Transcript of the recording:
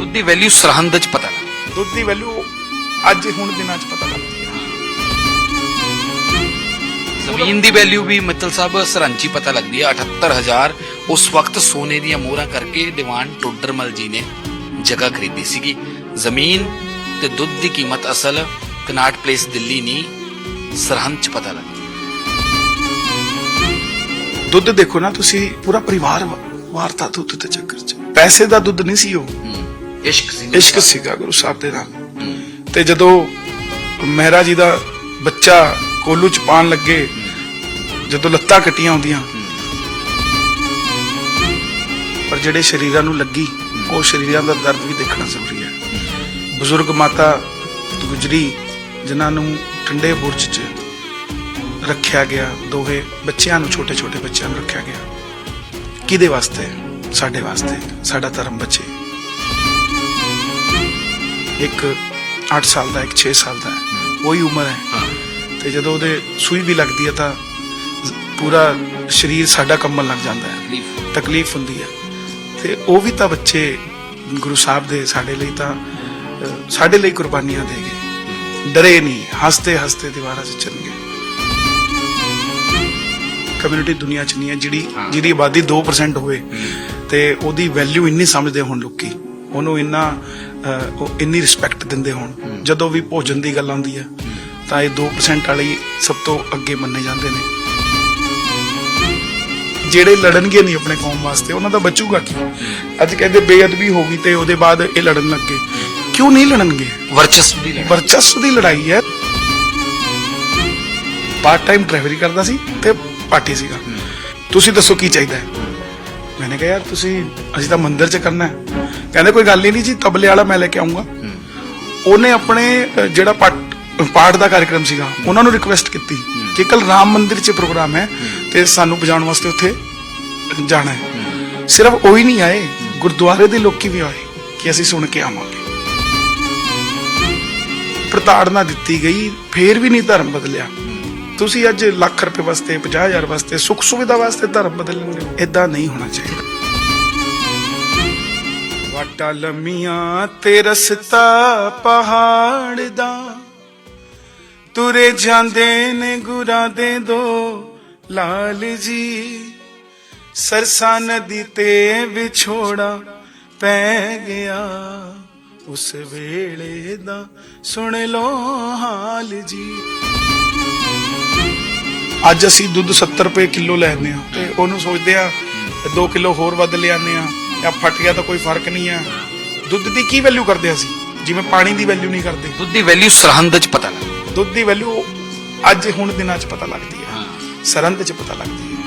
ਦੁੱਧ ਦੀ ਵੈਲਿਊ ਸਰਹੰਦ 'ਚ ਪਤਾ ਲੱਗ ਦੁੱਧ ਦੀ ਵੈਲਿਊ ਅੱਜ ਹੁਣ ਦਿਨਾਂ 'ਚ ਪਤਾ ਲੱਗਦੀ ਹੈ। ਜ਼ਮੀਨ ਦੀ ਵੈਲਿਊ ਵੀ ਮਿੱਤਲ ਸਾਹਿਬ ਸਰਹੰਦ 'ਚ ਪਤਾ ਲੱਗਦੀ ਹੈ। 78000 ਉਸ ਵਕਤ ਸੋਨੇ ਦੀਆਂ ਮੋਹਰਾਂ ਕਰਕੇ ਦੀਵਾਨ ਟੋਡਰਮਲ ਜੀ ਨੇ ਜਗ੍ਹਾ ਖਰੀਦੀ ਸੀਗੀ। ਜ਼ਮੀਨ ਤੇ ਦੁੱਧ ਦੀ ਕੀਮਤ ਅਸਲ ਕਨਾਟ ਪਲੇਸ ਦਿੱਲੀ ਨਹੀਂ ਸਰਹੰਦ 'ਚ ਪਤਾ ਲੱਗਦੀ ਦੁੱਧ ਦੇਖੋ ਨਾ ਤੁਸੀਂ ਪੂਰਾ ਪਰਿਵਾਰ ਵਾਰਤਾ ਦੁੱਧ ਦੇ ਚੱਕਰ 'ਚ। ਪੈਸੇ ਦਾ ਦੁੱਧ ਨਹੀਂ ਸੀ ਉਹ। ਇਸ਼ਕ ਸੀ ਇਸ਼ਕ ਸੀਗਾ ਗੁਰੂ ਸਾਹਿਬ ਦੇ ਨਾਲ। ਤੇ ਜਦੋਂ ਮਹਿਰਾ ਜੀ ਦਾ ਬੱਚਾ ਕੋਲੂ ਚ ਪਾਣ ਲੱਗੇ ਜਦੋਂ ਲੱਤਾਂ ਕੱਟੀਆਂ ਹੁੰਦੀਆਂ ਪਰ ਜਿਹੜੇ ਸ਼ਰੀਰਾਂ ਨੂੰ ਲੱਗੀ ਉਹ ਸ਼ਰੀਰਾਂ ਦਾ ਦਰਦ ਵੀ ਦੇਖਣਾ ਜ਼ਰੂਰੀ ਹੈ। ਬਜ਼ੁਰਗ ਮਾਤਾ ਗੁਜਰੀ ਜਿਨ੍ਹਾਂ ਨੂੰ ਠੰਡੇ ਬੁਰਜ 'ਚ ਰੱਖਿਆ ਗਿਆ ਦੋਵੇਂ ਬੱਚਿਆਂ ਨੂੰ ਛੋਟੇ ਛੋਟੇ ਬੱਚਿਆਂ ਨੂੰ ਰੱਖਿਆ ਗਿਆ। ਕਿਹਦੇ ਵਾਸਤੇ? ਸਾਡੇ ਵਾਸਤੇ ਸਾਡਾ ਧਰਮ ਬਚੇ। ਇੱਕ 8 ਸਾਲ ਦਾ ਇੱਕ 6 ਸਾਲ ਦਾ ਹੈ ਉਹੀ ਉਮਰ ਹੈ। ਤੇ ਜਦੋਂ ਉਹਦੇ ਸੂਈ ਵੀ ਲੱਗਦੀ ਹੈ ਤਾਂ ਪੂਰਾ ਸਰੀਰ ਸਾਡਾ ਕੰਬਣ ਲੱਗ ਜਾਂਦਾ ਹੈ। ਤਕਲੀਫ। ਹੁੰਦੀ ਹੈ। ਤੇ ਉਹ ਵੀ ਤਾਂ ਬੱਚੇ ਗੁਰੂ ਸਾਹਿਬ ਦੇ ਸਾਡੇ ਲਈ ਤਾਂ ਸਾਡੇ ਲਈ ਕੁਰਬਾਨੀਆਂ ਦੇ ਗਏ। ਡਰੇ ਨਹੀਂ ਹੱਸਦੇ ਹੱਸਦੇ ਦੀਵਾਰਾਂ 'ਚ ਚੱਲ ਗਏ ਕਮਿਊਨਿਟੀ ਦੁਨੀਆ 'ਚ ਨਹੀਂ ਹੈ ਜਿਹੜੀ। ਜਿਹਦੀ ਆਬਾਦੀ 2% ਹੋਵੇ ਤੇ ਉਹਦੀ ਵੈਲਿਊ ਇੰਨੀ ਸਮਝਦੇ ਹੋਣ ਲੋਕੀ। ਉਹਨੂੰ ਇੰਨਾ ਉਹ ਇੰਨੀ ਰਿਸਪੈਕਟ ਦਿੰਦੇ ਹੋਣ। ਜਦੋਂ ਵੀ ਭੋਜਨ ਦੀ ਗੱਲ ਆਉਂਦੀ ਹੈ ਤਾਂ ਇਹ 2% ਵਾਲੇ ਸਭ ਤੋਂ ਅੱਗੇ ਮੰਨੇ ਜਾਂਦੇ ਨੇ। ਜਿਹੜੇ ਲੜਨਗੇ ਨਹੀਂ ਆਪਣੇ ਕੌਮ ਵਾਸਤੇ ਉਹਨਾਂ ਦਾ ਬਚੂਗਾ ਕੀ? ਅੱਜ ਕਹਿੰਦੇ ਬੇਅਦਬੀ ਹੋ ਗਈ ਤੇ ਉਹਦੇ ਬਾਅਦ ਇਹ ਲੜਨ ਲੱਗੇ ਕਿਉਂ ਨਹੀਂ ਲੜਨਗੇ? ਵਰਚਸਵ ਦੀ ਲੜਾਈ। ਵਰਚਸਵ ਦੀ ਲੜਾਈ ਹੈ। ਪਾਰਟ ਟਾਈਮ ਡਰਾਈਵਰੀ ਕਰਦਾ ਸੀ ਤੇ ਪਾਰਟੀ ਸੀਗਾ। ਤੁਸੀਂ ਦੱਸੋ ਕੀ ਚਾਹੀਦਾ ਹੈ? ਮੈंने ਕਿਹਾ ਯਾਰ ਤੁਸੀਂ ਅਸੀਂ ਤਾਂ ਮੰਦਿਰ 'ਚ ਕਰਨਾ ਹੈ। ਕਹਿੰਦੇ ਕੋਈ ਗੱਲ ਹੀ ਨਹੀਂ ਜੀ, ਤਬਲੇ ਵਾਲਾ ਮੈਂ ਲੈ ਕੇ ਆਉਂਗਾ। ਉਹਨੇ ਆਪਣੇ ਜਿਹੜਾ ਪਾਠ ਪਾਠ ਦਾ ਕਾਰਜਕ੍ਰਮ ਸੀਗਾ, ਉਹਨਾਂ ਨੂੰ ਰਿਕੁਐਸਟ ਕੀਤੀ ਕਿ ਕੱਲ ਰਾਮ ਮੰਦਿਰ 'ਚ ਪ੍ਰੋਗਰਾਮ ਹੈ ਤੇ ਸਾਨੂੰ ਬਜਾਉਣ ਵਾਸਤੇ ਉੱਥੇ ਜਾਣਾ ਹੈ। ਸਿਰਫ ਉਹੀ ਨਹੀਂ ਆਏ, ਗੁਰਦੁਆਰੇ ਦੇ ਲੋਕੀ ਵੀ ਆਏ ਕਿ ਅਸੀਂ ਸੁਣ ਕੇ ਆਵਾਂਗੇ। ਪ੍ਰਤਾੜਨਾ ਦਿੱਤੀ ਗਈ, ਫੇਰ ਵੀ ਨਹੀਂ ਧਰਮ ਬਦਲਿਆ। ਤੁਸੀਂ ਅੱਜ ਲੱਖ ਰੁਪਏ ਵਾਸਤੇ 50000 ਵਾਸਤੇ ਸੁੱਖ ਸੁਵਿਧਾ ਵਾਸਤੇ ਧਰਮ ਬਦਲਣਗੇ ਇਦਾਂ ਨਹੀਂ ਹੋਣਾ ਚਾਹੀਦਾ। ਵਾਟਾ ਲੰਮੀਆਂ ਤੇ ਰਸਤਾ ਪਹਾੜ ਦਾ। ਤੁਰੇ ਜਾਂਦੇ ਨੇ ਗੁਰਾਂ ਦੇ ਦੋ, ਲਾਲ ਜੀ। ਸਰਸਾ ਨਦੀ ਤੇ ਵਿਛੋੜਾ ਪੈ ਗਿਆ। ਉਸ ਵੇਲੇ ਦਾ ਸੁਣ ਲੋ ਹਾਲ ਜੀ। ਅੱਜ ਅਸੀਂ ਦੁੱਧ 70 ਰੁਪਏ ਕਿਲੋ ਲੈਂਦੇ ਆ ਤੇ ਉਹਨੂੰ ਸੋਚਦੇ ਆ 2 ਕਿਲੋ ਹੋਰ ਵੱਧ ਲਿਆਨੇ ਆ ਜਾਂ ਫਟ ਗਿਆ ਤਾਂ ਕੋਈ ਫ਼ਰਕ ਨਹੀਂ ਆ। ਦੁੱਧ ਦੀ ਕੀ ਵੈਲਿਊ ਕਰਦੇ ਅਸੀਂ? ਜਿਵੇਂ ਪਾਣੀ ਦੀ ਵੈਲਿਊ ਨਹੀਂ ਕਰਦੇ। ਦੁੱਧ ਦੀ ਵੈਲਿਊ ਸਰਹੰਦ 'ਚ ਪਤਾ ਲੱਗ ਦੁੱਧ ਦੀ ਵੈਲਿਊ ਅੱਜ ਹੁਣ ਦਿਨਾਂ 'ਚ ਪਤਾ ਲੱਗਦੀ ਹੈ। ਸਰਹੰਦ 'ਚ ਪਤਾ ਲੱਗਦੀ ਹੈ।